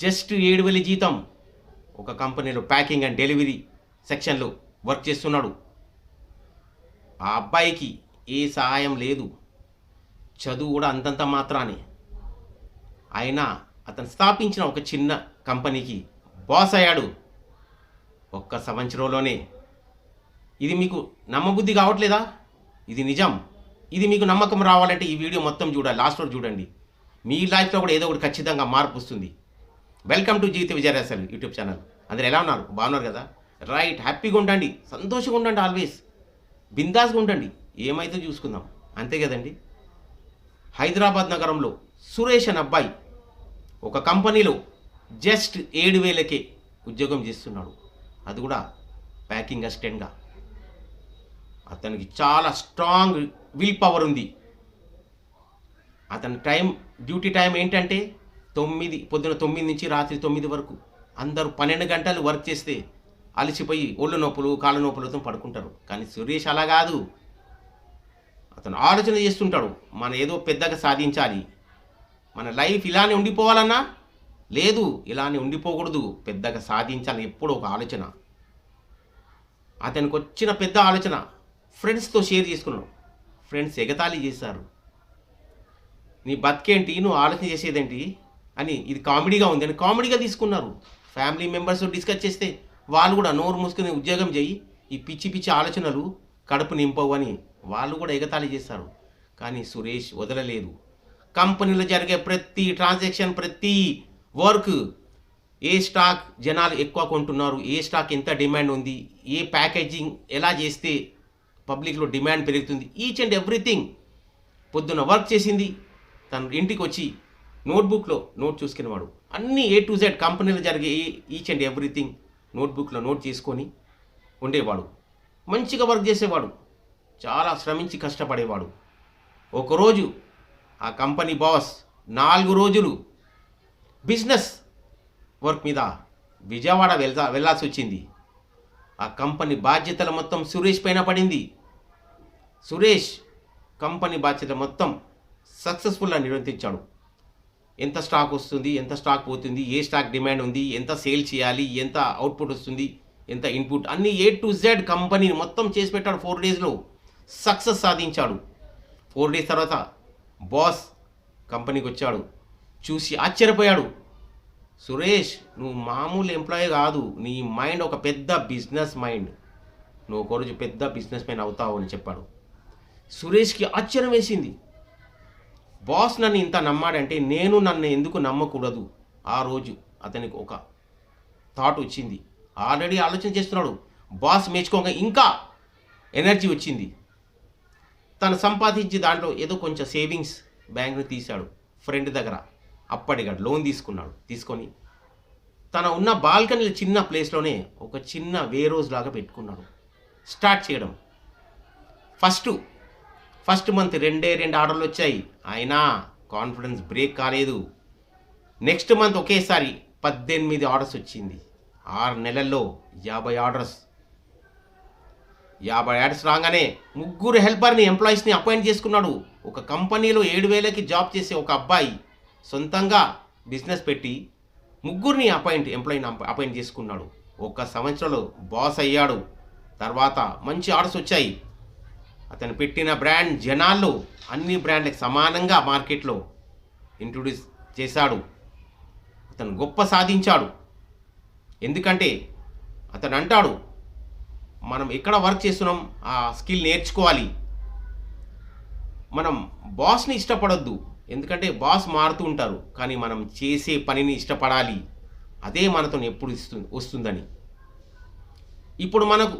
Just ఏడు వేల జీతం. ఒక కంపెనీలో ప్యాకింగ్ అండ్ డెలివరీ సెక్షన్లో వర్క్ చేస్తున్నాడు. ఆ అబ్బాయికి ఏ సహాయం లేదు. చదువు కూడా అంతంత మాత్రానే. అయినా అతను స్థాపించిన ఒక చిన్న కంపెనీకి బాస్ అయ్యాడు. ఒక్క సంవత్సరంలోనే. ఇది మీకు నమ్మబుద్ధి కావట్లేదా? ఇది నిజం. ఇది మీకు నమ్మకం రావాలంటే ఈ వీడియో మొత్తం చూడాలి. లాస్ట్ వరకు చూడండి. మీ లైఫ్లో కూడా ఏదో ఒకటి ఖచ్చితంగా మార్పు వస్తుంది. వెల్కమ్ టు జీవిత విజయరాశలు యూట్యూబ్ ఛానల్ అందరు ఎలా ఉన్నారు? బాగున్నారు కదా? రైట్ హ్యాపీగా ఉండండి. సంతోషంగా ఉండండి ఆల్వేస్ బిందాస్గా ఉండండి. ఏమైతే చూసుకుందాం. అంతే కదండి? హైదరాబాద్ నగరంలో సురేష్ అనే అబ్బాయి ఒక కంపెనీలో జస్ట్ ఏడు వేలకే ఉద్యోగం చేస్తున్నాడు. అది కూడా ప్యాకింగ్ అసిస్టెంట్గా అతనికి చాలా స్ట్రాంగ్ విల్ పవర్ ఉంది. అతని టైం డ్యూటీ టైం ఏంటంటే తొమ్మిది పొద్దున తొమ్మిది నుంచి రాత్రి తొమ్మిది వరకు అందరూ పన్నెండు గంటలు వర్క్ చేస్తే అలసిపోయి ఒళ్ళు నొప్పులు కాళ్ళ నొప్పులతో పడుకుంటారు. కానీ సురేష్ అలా కాదు. అతను ఆలోచన చేస్తుంటాడు మన ఏదో పెద్దగా సాధించాలి. మన లైఫ్ ఇలానే ఉండిపోవాలన్నా? లేదు ఇలానే ఉండిపోకూడదు పెద్దగా సాధించాలి ఎప్పుడూ ఒక ఆలోచన. అతనికి వచ్చిన పెద్ద ఆలోచన ఫ్రెండ్స్తో షేర్ చేసుకున్నాడు. ఫ్రెండ్స్ ఎగతాళి చేశారు. నీ బతికేంటి? నువ్వు ఆలోచన చేసేదేంటి? అని ఇది కామెడీగా ఉంది అని కామెడీగా తీసుకున్నారు. ఫ్యామిలీ మెంబర్స్ డిస్కస్ చేస్తే వాళ్ళు కూడా నోరు మూసుకుని ఉద్యోగం చేయి ఈ పిచ్చి పిచ్చి ఆలోచనలు కడుపు నింపవు అని వాళ్ళు కూడా ఎగతాళి చేస్తారు. కానీ సురేష్ వదలలేదు. కంపెనీలో జరిగే ప్రతి ట్రాన్సాక్షన్ ప్రతి వర్క్ ఏ స్టాక్ జనాలు ఎక్కువ కొంటున్నారు ఏ స్టాక్ ఎంత డిమాండ్ ఉంది ఏ ప్యాకేజింగ్ ఎలా చేస్తే పబ్లిక్లో డిమాండ్ పెరుగుతుంది ఈచ్ అండ్ ఎవ్రీథింగ్ పొద్దున వర్క్ చేసింది తన ఇంటికి వచ్చి నోట్బుక్లో నోట్ చూసుకునేవాడు. అన్ని ఏ టు జెడ్ కంపెనీలో జరిగే ఈచ్ అండ్ ఎవ్రీథింగ్ నోట్బుక్లో నోట్ చేసుకొని ఉండేవాడు. మంచిగా వర్క్ చేసేవాడు. చాలా శ్రమించి కష్టపడేవాడు. ఒకరోజు ఆ కంపెనీ బాస్ నాలుగు రోజులు బిజినెస్ వర్క్ మీద విజయవాడ వెళ్తా వెళ్ళాల్సి వచ్చింది. ఆ కంపెనీ బాధ్యతలు మొత్తం సురేష్ పైన పడింది. సురేష్ కంపెనీ బాధ్యత మొత్తం సక్సెస్ఫుల్గా నిర్వర్తించాడు. ఎంత స్టాక్ వస్తుంది ఎంత స్టాక్ పోతుంది ఏ స్టాక్ డిమాండ్ ఉంది ఎంత సేల్ చేయాలి ఎంత అవుట్పుట్ వస్తుంది ఎంత ఇన్పుట్ అన్ని ఏ టు జెడ్ కంపెనీని మొత్తం చేసి పెట్టాడు ఫోర్ డేస్లో సక్సెస్ సాధించాడు. ఫోర్ డేస్ తర్వాత బాస్ కంపెనీకి వచ్చాడు. చూసి ఆశ్చర్యపోయాడు. సురేష్ నువ్వు మామూలు ఎంప్లాయీ కాదు. నీ మైండ్ ఒక పెద్ద బిజినెస్ మైండ్ నువ్వు ఒక రోజు పెద్ద బిజినెస్ మ్యాన్ అవుతావు అని చెప్పాడు. సురేష్కి ఆశ్చర్యం వేసింది. బాస్ నన్ను ఇంత నమ్మాడంటే నేను నన్ను ఎందుకు నమ్మకూడదు? ఆ రోజు అతనికి ఒక థాట్ వచ్చింది. ఆల్రెడీ ఆలోచన చేస్తున్నాడు. బాస్ మెచ్చుకోక ఇంకా ఎనర్జీ వచ్చింది. తను సంపాదించి దాంట్లో ఏదో కొంచెం సేవింగ్స్ బ్యాంక్ని తీశాడు. ఫ్రెండ్ దగ్గర. అప్పటిగా లోన్ తీసుకున్నాడు. తీసుకొని తన ఉన్న బాల్కనీలో చిన్న ప్లేస్లోనే ఒక చిన్న వేరోజ్ లాగా పెట్టుకున్నాడు. స్టార్ట్ చేయడం. ఫస్ట్ ఫస్ట్ మంత్ రెండే రెండు ఆర్డర్లు వచ్చాయి. అయినా కాన్ఫిడెన్స్ బ్రేక్ కాలేదు. నెక్స్ట్ మంత్ ఒకేసారి పద్దెనిమిది ఆర్డర్స్ వచ్చింది. ఆరు నెలల్లో యాభై ఆర్డర్స్. యాభై ఆర్డర్స్ రాగానే ముగ్గురు హెల్పర్ని ఎంప్లాయీస్ని అపాయింట్ చేసుకున్నాడు. ఒక కంపెనీలో ఏడు వేలకి జాబ్ చేసే ఒక అబ్బాయి సొంతంగా బిజినెస్ పెట్టి ముగ్గురిని అపాయింట్ ఎంప్లాయీని అపాయింట్ చేసుకున్నాడు. ఒక సంవత్సరంలో బాస్ అయ్యాడు. తర్వాత మంచి ఆర్డర్స్ వచ్చాయి. అతను పెట్టిన బ్రాండ్ జనాల్లో అన్ని బ్రాండ్లకు సమానంగా మార్కెట్లో ఇంట్రొడ్యూస్ చేశాడు. అతను గొప్ప సాధించాడు. ఎందుకంటే అతను అంటాడు మనం ఎక్కడ వర్క్ చేస్తున్నాం? ఆ స్కిల్ నేర్చుకోవాలి. మనం బాస్ని ఇష్టపడొద్దు. ఎందుకంటే బాస్ మారుతూ ఉంటారు. కానీ మనం చేసే పనిని ఇష్టపడాలి. అదే మనతో ఎప్పుడు ఇస్తుంది వస్తుందని. ఇప్పుడు మనకు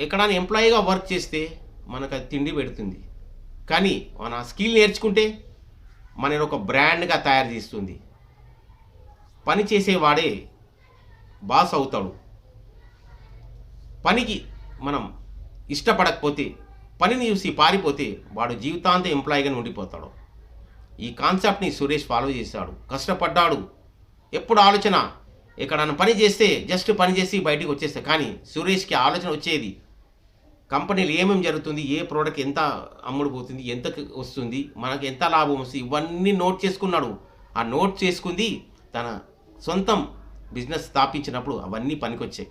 ఎక్కడైనా ఎంప్లాయీగా వర్క్ చేస్తే మనకు అది తిండి పెడుతుంది. కానీ మన స్కిల్ నేర్చుకుంటే మనని ఒక బ్రాండ్గా తయారు చేస్తుంది. పని చేసేవాడే బాస్ అవుతాడు. పనికి మనం ఇష్టపడకపోతే పనిని చూసి పారిపోతే వాడు జీవితాంతం ఎంప్లాయీగానే ఉండిపోతాడు. ఈ కాన్సెప్ట్ని సురేష్ ఫాలో చేశాడు. కష్టపడ్డాడు. ఎప్పుడు ఆలోచన ఎక్కడన్నా పని చేస్తే జస్ట్ పని చేసి బయటికి వచ్చేస్తే. కానీ సురేష్కి ఆలోచన వచ్చేది కంపెనీలు ఏమేమి జరుగుతుంది ఏ ప్రోడక్ట్ ఎంత అమ్ముడుపోతుంది ఎంత వస్తుంది మనకు ఎంత లాభం వస్తుంది ఇవన్నీ నోట్ చేసుకున్నాడు. ఆ నోట్ చేసుకుంది తన సొంతం బిజినెస్ స్థాపించినప్పుడు అవన్నీ పనికొచ్చాయి.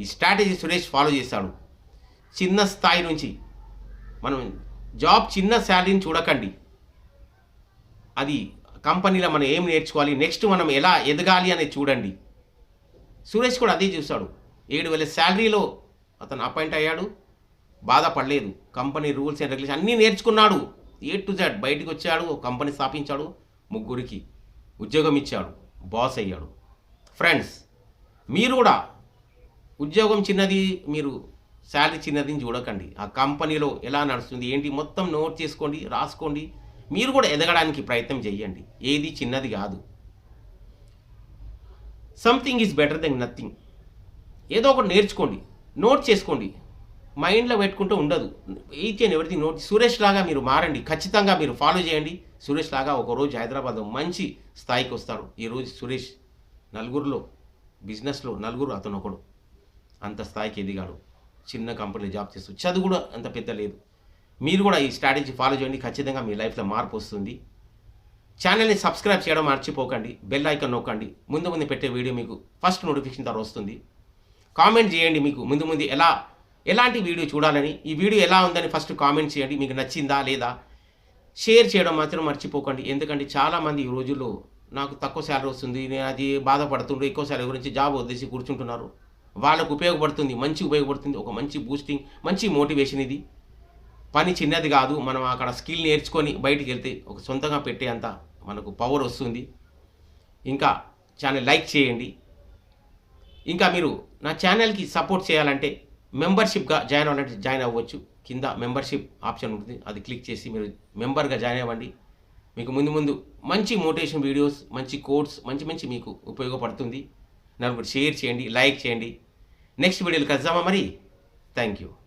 ఈ స్ట్రాటజీ సురేష్ ఫాలో చేశాడు. చిన్న స్థాయి నుంచి మనం జాబ్ చిన్న శాలరీని చూడకండి. అది కంపెనీలో మనం ఏం నేర్చుకోవాలి నెక్స్ట్ మనం ఎలా ఎదగాలి అనేది చూడండి. సురేష్ కూడా అదే చూశాడు. ఏడు వేల శాలరీలో అతను అపాయింట్ అయ్యాడు. బాధపడలేదు. కంపెనీ రూల్స్ అండ్ రెగ్యులేషన్ అన్నీ నేర్చుకున్నాడు. ఏ టు జెడ్ బయటికి వచ్చాడు కంపెనీ స్థాపించాడు ముగ్గురికి ఉద్యోగం ఇచ్చాడు బాస్ అయ్యాడు. ఫ్రెండ్స్ మీరు కూడా ఉద్యోగం చిన్నది మీరు శాలరీ చిన్నది చూడకండి. ఆ కంపెనీలో ఎలా నడుస్తుంది ఏంటి మొత్తం నోట్ చేసుకోండి రాసుకోండి. మీరు కూడా ఎదగడానికి ప్రయత్నం చేయండి ఏది చిన్నది కాదు. Something is better then nothing ఏదో ఒకటి నేర్చుకోండి నోట్ చేసుకోండి. మైండ్లో పెట్టుకుంటూ ఉండదు. Each and everything note Suresh లాగా మీరు మారండి. ఖచ్చితంగా మీరు ఫాలో చేయండి. సురేష్ లాగా ఒకరోజు హైదరాబాద్ మంచి స్థాయికి వస్తారు ఈరోజు సురేష్ నలుగురిలో బిజినెస్లో నలుగురు అతను ఒకడు. అంత స్థాయికి ఎదిగాడు. చిన్న కంపెనీలో జాబ్ చేస్తూ చదువు కూడా అంత పెద్ద లేదు. మీరు కూడా ఈ స్ట్రాటజీ ఫాలో చేయండి. ఖచ్చితంగా మీ లైఫ్లో మార్పు వస్తుంది. ఛానల్ని సబ్స్క్రైబ్ చేయడం మర్చిపోకండి. బెల్ ఐకాన్ నొక్కండి. ముందు ముందు పెట్టే వీడియో మీకు ఫస్ట్ నోటిఫికేషన్ ద్వారా వస్తుంది. కామెంట్ చేయండి మీకు. ముందు ముందు ఎలా ఎలాంటి వీడియో చూడాలని ఈ వీడియో ఎలా ఉందని ఫస్ట్ కామెంట్ చేయండి. మీకు నచ్చిందా లేదా? షేర్ చేయడం మాత్రం మర్చిపోకండి. ఎందుకంటే చాలామంది ఈ రోజుల్లో నాకు తక్కువ శాలరీ వస్తుంది నేను అది బాధపడుతుండ్రు ఎక్కువ శాలరీ గురించి జాబ్ వదిలేసి కూర్చుంటున్నారు. వాళ్ళకు ఉపయోగపడుతుంది మంచి ఉపయోగపడుతుంది ఒక మంచి బూస్టింగ్ మంచి మోటివేషన్ ఇది. పని చిన్నది కాదు మనం అక్కడ స్కిల్ నేర్చుకొని బయటికి వెళ్తే ఒక సొంతంగా పెట్టేంత మనకు పవర్ వస్తుంది. ఇంకా ఛానల్ లైక్ చేయండి. ఇంకా మీరు నా ఛానల్కి సపోర్ట్ చేయాలంటే మెంబర్షిప్గా జాయిన్ అవ్వాలంటే జాయిన్ అవ్వచ్చు. కింద మెంబర్షిప్ ఆప్షన్ ఉంటుంది. అది క్లిక్ చేసి మీరు మెంబర్గా జాయిన్ అవ్వండి. మీకు ముందు ముందు మంచి మోటివేషన్ వీడియోస్ మంచి కోడ్స్ మంచి మంచి మీకు ఉపయోగపడుతుంది. నలుగురు షేర్ చేయండి లైక్ చేయండి. నెక్స్ట్ వీడియోలు కలుద్దామా మరి? Thank you